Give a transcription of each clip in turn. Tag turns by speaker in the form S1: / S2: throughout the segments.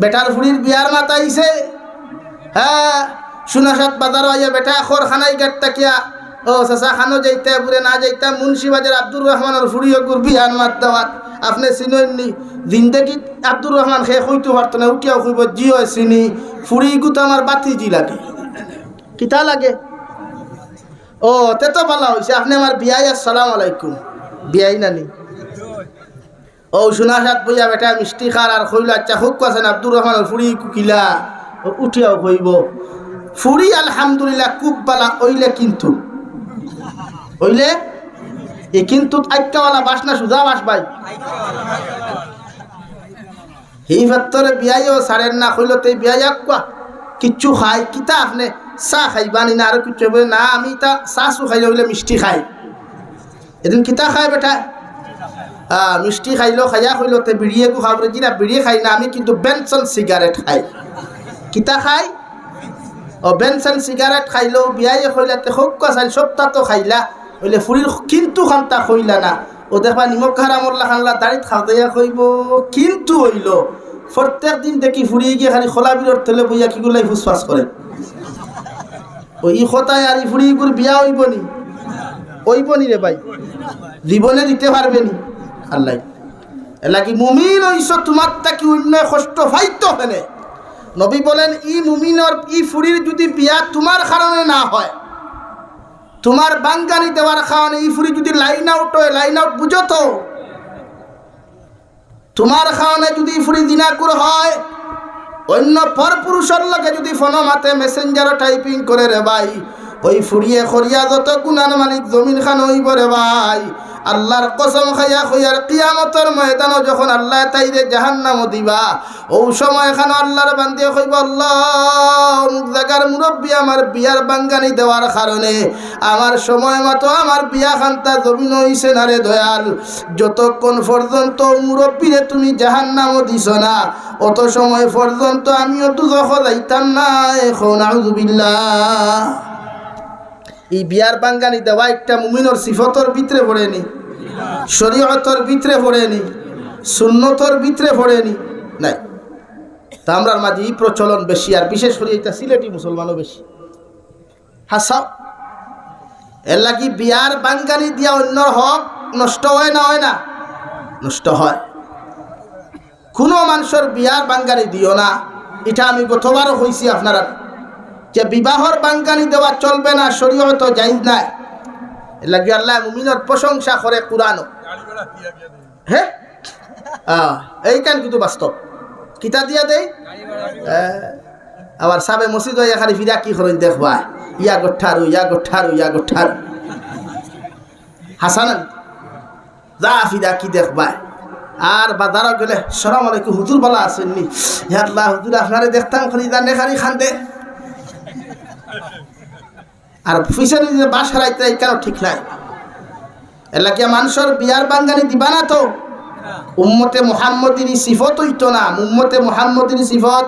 S1: Better ফুড়ির বিয়ার মাতাইছে হ্যাঁ সুনাসাত বাজার আইয়া বেটা খর খানাই গেট তাকিয়া। ও চাচা খানো যাইতে বুড়ে না যাইতা মুন্সিবাজার আব্দুর রহমানের ফুড়িও গুর বিয়ার মাত দেওয়াত আপনি চিননি জিন্দগিত আব্দুর রহমান সে কইতে পারতো না উঠিয়াও কইব জি হয় চিনি। ফুড়ি গুতো আমার বাতি জি লাগে। কিতা লাগে? ও তে তো ভালো হয়েছে আপনি আমার বিয়াই, আসসালাম আলাইকুম। বিয়াই নানি। ও সুনাসাত বইয়া বেটা, মিষ্টি খার আর কইল আচ্ছা খুব আছেন আব্দুর রহমানের ফুড়ি কুকিলা। উঠিয়াও কইব ফুড়ি আলহামদুলিল্লাহ খুব বালা ওইলে কিন্তু। ওইলে এ কিন্তু আইকাওয়ালা বাস না সুজা বাস ভাই এই ভাত্তরে বিয়াইও সারেন না কইল তে বিয়াই আকুয়া কিচ্ছু খাই, কিতা আপনি? চা চাহ খাইবানি না আর কিচ্ছু বলে না? আমি তা চু খাইলে হইলে মিষ্টি খাই। এদিন কিতা খাই বেটা। মিষ্টি খাইলো খাইয়া কইল তে বিড়িয়ে গু খাবরে কি না বিড়িয়ে খাই না, আমি কিন্তু বেনসন সিগারেট খাই। কিতা খাই? ও বেনসন সিগারেট খাইলো বিয়াই কইলা তে খুব কাছাই সপ্তাহ তো খাইলা। হইলে ফুরির কিন্তু খান্তা কইলা না। ও দেখবা নিমখ হারামল্লা খানলা দাড়িত খাওয়া কইব কিন্তু হইল। প্রত্যেক দিন দেখি ফুরিয়ে গিয়ে খালি খোলা বিরর তেলে বইয়া কি গুলাই ফুসফাস করে ও ই খতায় আর ই গুর বিয়া হইব নি? হইব নি রে ভাই? জীবনে দিতে পারবে নি? আল্লাহ। এলাকি মুমিন হইছ, তোমার তাকি অন্য কষ্ট ফাইতো ফেলে। নবী বলেন, ই মুমিনর, ই ফুরির যদি বিয়া তোমার কারণে না হয়, তোমার বাঙ্গানি দেওয়ার কারণে ই ফুরি যদি লাইন আউট হয় লাইন আউট বুঝো তো। তোমার কারণে যদি ফুরি দিনাকুর হয়, অন্য পর পুরুষের লগে যদি ফোন মাতে মেসেঞ্জার টাইপিং করে রে ভাই, ওই ফুরিয়ে খরিয়া যত গুণার মালিক জমিন খান হইব রে ভাই আল্লাহর কসম খাইয়া খইয়ার কিয়ামতর ময়দানও যখন আল্লাহ তাইরে জাহান্নামও দিবা, ও সময় খান আল্লাহর বান্দিয়ে কইব, আল্লাহ, অমুক জায়গার মুরব্বী আমার বিয়ার বাঙ্গানি দেওয়ার কারণে আমার সময় মতো আমার বিয়া খান্তা জমিন হইছে না রে দয়াল। যতক্ষণ পর্যন্ত মুরব্বীরে তুমি জাহান্নামও দিছ না, অত সময় পর্যন্ত আমিও দুজখ যাইতাম না, এখন আউযুবিল্লাহ এই বিয়ার বাঙ্গানি দেওয়া একটা মুমিনর সিফতর ভিতরে পড়েনি শরীয়তর ভিতরে পড়েনি সুন্নতর ভিতরে পড়েনি নাই। তা আমরার মাঝে এই প্রচলন বেশি, আর বিশেষ করে এটা সিলেটি মুসলমানও বেশি। হাসাও এর লাগি বিয়ার বাঙ্গানি দিয়া অন্যর হক নষ্ট হয় না হয় না? নষ্ট হয়। কোনো মানুষের বিয়ার বাঙ্গানি দিও না। এটা আমি গতবারও হয়েছি আপনারা। যে বিবাহর বাঙ্গানি দেওয়া চলবে না, শরীয়ত যাই নাই। লাগি আল্লাহ মুমিনের প্রশংসা করে কোরআনও। হ্যাঁ এইখান কিন্তু বাস্তব। কিতা দিয়া দেই? আবার সাবে মসজিদ হইয়া খালি ফিরা কি করেন দেখবা? ইয়া গোঠারু ইয়া গোঠারু ইয়া গোঠারু। হাসান যা ফিরা কি দেখবা? আর বাজারও গেলে সরাম আলাইকুম, হুজুর বলা আসেননি আল্লাহ, হুজুর আপনারে দেখতাম খালি জানে খালি খান্দে। আর ফিসারি যে বাস হারাইতে এই কেন ঠিক নাই? এলাকা মানুষের বিয়ার বাঙ্গানি দিবা না তো? উম্মতে মোহাম্মদিনী সিফত হইতো না। উম্মতে মোহাম্মদিনী সিফত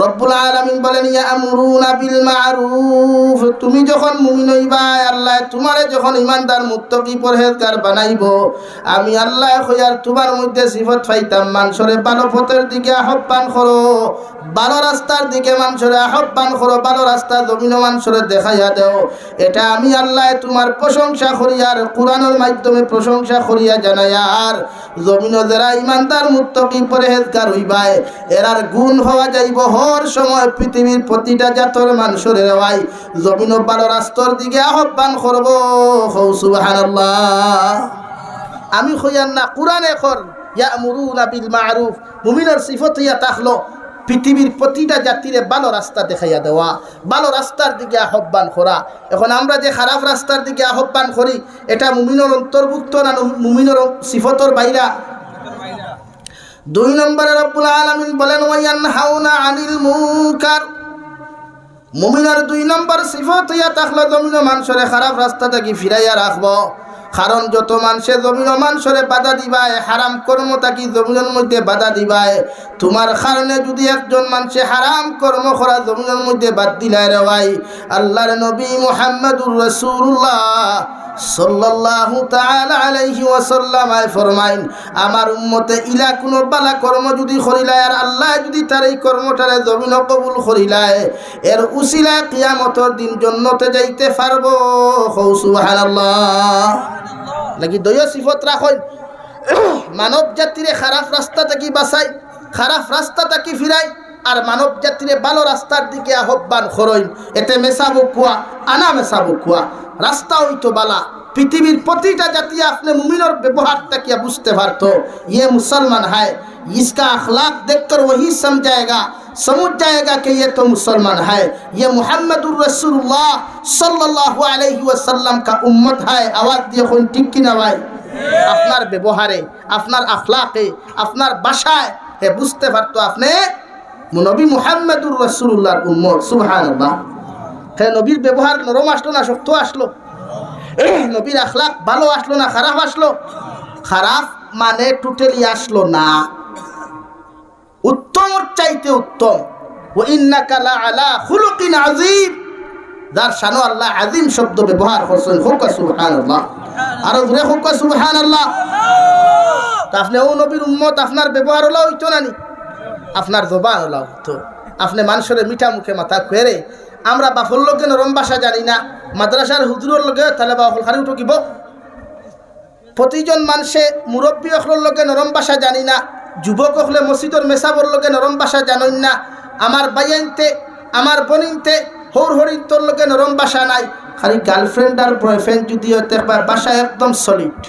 S1: রব্বুল আলামিন বলেন ইয়ামুরুনা বিল মারুফ। তুমি যখন মুমিন হইবা, আল্লাহ তোমারে যখন ইমানদার মুত্তাকি, পরহেজগার বানাইব, আমি আল্লাহ কইয়ার তোমার মধ্যে সিফত পাইতাম। মানুষরে ভালো পথের দিকে আহ্বান করো ভালো রাস্তার দিকে মানুষরে আহ্বান করো ভালো রাস্তা জমিন মানুষরে দেখাইয়া দেও। এটা আমি আল্লাহ তোমার প্রশংসা করি আর কোরআনের মাধ্যমে প্রশংসা করিয়া জানাই, আর জমিন যারা ইমানদার মুত্তাকি, পরহেজগার হইবায়, এরার গুণ হওয়া যাইব হর সময় পৃথিবীর প্রতিটা জাতর মানুষের ভাই জমিন ভালো রাস্তার দিকে আহ্বান করব। আমি হইয়ান না, কোরআনে কর, ইয়ামুরুনা বিল মারুফ, মুমিনের সিফত ইয়া তাহলো, পৃথিবীর প্রতিটা জাতিরে ভালো রাস্তা দেখাইয়া দেওয়া ভালো রাস্তার দিকে আহ্বান করা। এখন আমরা যে খারাপ রাস্তার দিকে আহ্বান করি, এটা মুমিনের অন্তর্ভুক্ত না মুমিনের সিফতর বাইরা? দুই নম্বরে রব্বুল আলামিন বলেন ওয়ায়ান হাউনা আনিল মুনকার। মুমিনের দুই নম্বর সিফত ইয়া তাহলে জমিন মানুষরে খারাপ রাস্তা থেকে ফিরাইয়া রাখব। কারণ যত মানুষে জমিন মানুষরে বাধা দিবায়, হারাম কর্ম তাকি জমিনের মধ্যে বাধা দিবায়। তোমার কারণে যদি একজন মানুষে হারাম কর্ম করা জমিনের মধ্যে বাদ দিলায় রে ভাই, আল্লাহর নবী মুহাম্মদুর রসুল্লাহ সাল্লাল্লাহু তাআলা আলাইহি ওয়াসাল্লাম আয় ফরমাইন, আমার উম্মতে ইলা কোনো বালা কর্ম যদি করিলায় আর আল্লাহ যদি তার এই কর্মটারে জমিন কবুল করিলায় এর উসিলা কিয়ামতর দিন জন্নতে যাইতে পারব। হৌ সুবহানাল্লাহ। লাগি দয় সিফত রাখুন মানব জাতিরে খারাপ রাস্তা থেকে বাঁচাই খারাপ রাস্তা থেকে ফিরাই আর মানব জাতিরে ভালো রাস্তার দিকে আহ্বান খরইন এতে মেসাবো কুয়া, আনা মেসাবো কুয়া। রাস্তা হইতো বালা পৃথিবীর প্রতিটা জাতি আপনি মুমিনের ব্যবহারটা কিয়া বুঝতে পারতো ইয়ে মুসলমান হয় इसका अखलाक देखकर वही समझाएगा समझ जाएगा कि ये तो मुसलमान है ये मोहम्मद रसूलुल्लाह सल्लल्लाहु अलैहि वसल्लम का उम्मत है आवाज দিয়ে কোন ঠিক কিনা ভাই আপনার ব্যবহারে আপনার আখলাকে আপনার বাসায় হে বুঝতে পারতো আপনি নবী মুহাম্মদুর রসুল্লাহর উম্মত সুবহানাল্লাহ হে নবীর ব্যবহার নরম আসলো না, শক্ত আসলো? নবীর আখলাক ভালো আসলো না, খারাপ আসলো? খারাপ মানে টোটালি আসলো না। উত্তমর চাইতে উত্তম। ও ইন্নাকা লা আলা খুলুকিন আযীম। যার শানো আল্লাহ আযীম শব্দ ব্যবহার করছেন, হুকা সুবহানাল্লাহ। আর ধরে হুকা সুবহানাল্লাহ। তা আপনি, ও নবীর উম্মত, আপনার ব্যবহার হলো হইতো না নি? আপনার জবান হলো হতো আপনি মানুষের মিঠা মুখে মাথা কেড়ে আমরা বাফর লোকে নরম ভাষা জানি না। মাদ্রাসার হুজুরের লগে তাহলে বাফল খালি উঠকিব প্রতিজন মানুষে মুরব্বী অখলোর লগে নরম ভাষা জানি না। যুবক হলে মসজিদর মেসাবর লগে নরম ভাষা জানই না। আমার বাইয়াইনতে আমার বনিনতে, হৌর হরিন্তর লগে নরম ভাষা নাই। খালি গার্লফ্রেন্ড আর বয়ফ্রেন্ড যদি হতে বাসা একদম সলিড